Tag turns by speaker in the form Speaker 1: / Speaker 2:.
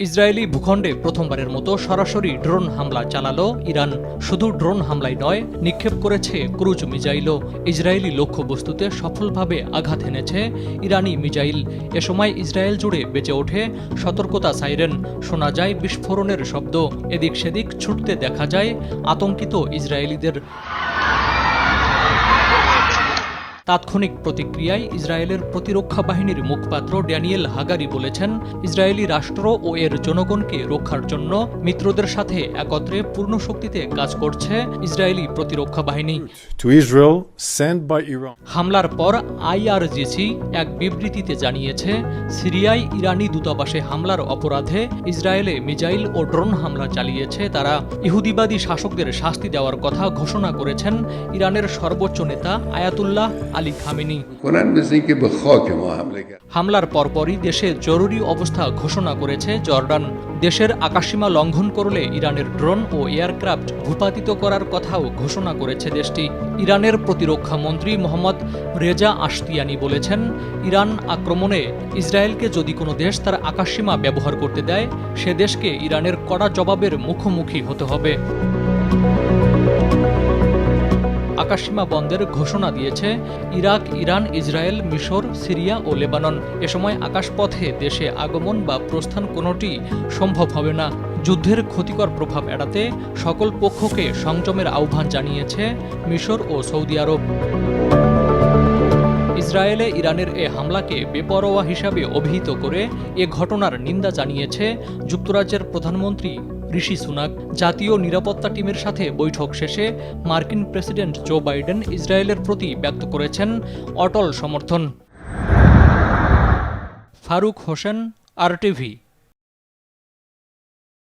Speaker 1: Israeli ভূখণ্ডে প্রথমবারের মতো সরাসরি ড্রোন হামলা চালালো ইরান। শুধু ড্রোন হামলায় নয়, নিক্ষেপ করেছে ক্রুজ মিজাইলও। ইসরায়েলি লক্ষ্যবস্তুতে সফলভাবে আঘাত এনেছে ইরানি মিজাইল। এ সময় ইসরায়েল জুড়ে বেঁচে ওঠে সতর্কতা সাইরেন। শোনা যায় বিস্ফোরণের শব্দ। এদিক সেদিক ছুটতে দেখা যায় আতঙ্কিত ইসরায়েলিদের। তাৎক্ষণিক প্রতিক্রিয়ায় ইসরায়েলের প্রতিরক্ষা বাহিনীর মুখপাত্র ড্যানিয়েল হাগারি বলেছেন ইসরায়েলি রাষ্ট্র ও এর জনগণকে রক্ষার জন্য মিত্রদের সাথে একত্রে পূর্ণ শক্তিতে কাজ করছে ইসরায়েলি প্রতিরক্ষা বাহিনী. হামলার পর আইআরজিসি এক বিবৃতিতে জানিয়েছে সিরিয়ায় ইরানি দূতাবাসে হামলার অপরাধে ইসরায়েলে মিজাইল ও ড্রোন হামলা চালিয়েছে তারা ইহুদিবাদী শাসকদের শাস্তি দেওয়ার কথা ঘোষণা করেছেন ইরানের সর্বোচ্চ নেতা আয়াতুল্লাহ আলী খামেনি। হামলার পরপরই দেশে জরুরি অবস্থা ঘোষণা করেছে জর্ডান। দেশের আকাশসীমা লঙ্ঘন করলে ইরানের ড্রোন ও এয়ারক্রাফট ভূপাতিত করার কথাও ঘোষণা করেছে দেশটি। ইরানের প্রতিরক্ষা মন্ত্রী মোহাম্মদ রেজা আশতিয়ানি বলেছেন ইরান আক্রমণে ইসরায়েলকে যদি কোনো দেশ তার আকাশসীমা ব্যবহার করতে দেয় সে দেশকে ইরানের কড়া জবাবের মুখোমুখি হতে হবে। আকাশসীমা বন্ধের ঘোষণা দিয়েছে ইরাক, ইরান, ইসরায়েল, মিশর, সিরিয়া ও লেবানন। এ সময় আকাশপথে দেশে আগমন বা প্রস্থান কোনোটি সম্ভব হবে না। যুদ্ধের ক্ষতিকর প্রভাব এড়াতে সকল পক্ষকে সংযমের আহ্বান জানিয়েছে মিশর ও সৌদি আরব। ইসরায়েলে ইরানের এ হামলাকে বেপরোয়া হিসাবে অভিহিত করে এ ঘটনার নিন্দা জানিয়েছে যুক্তরাজ্যের প্রধানমন্ত্রী ঋষি সুনাক জাতীয় নিরাপত্তা টিমের সাথে বৈঠক শেষে মার্কিন প্রেসিডেন্ট জো বাইডেন ইসরায়েলের প্রতি ব্যক্ত করেছেন অটল সমর্থন। ফারুক হোসেন আরটিভি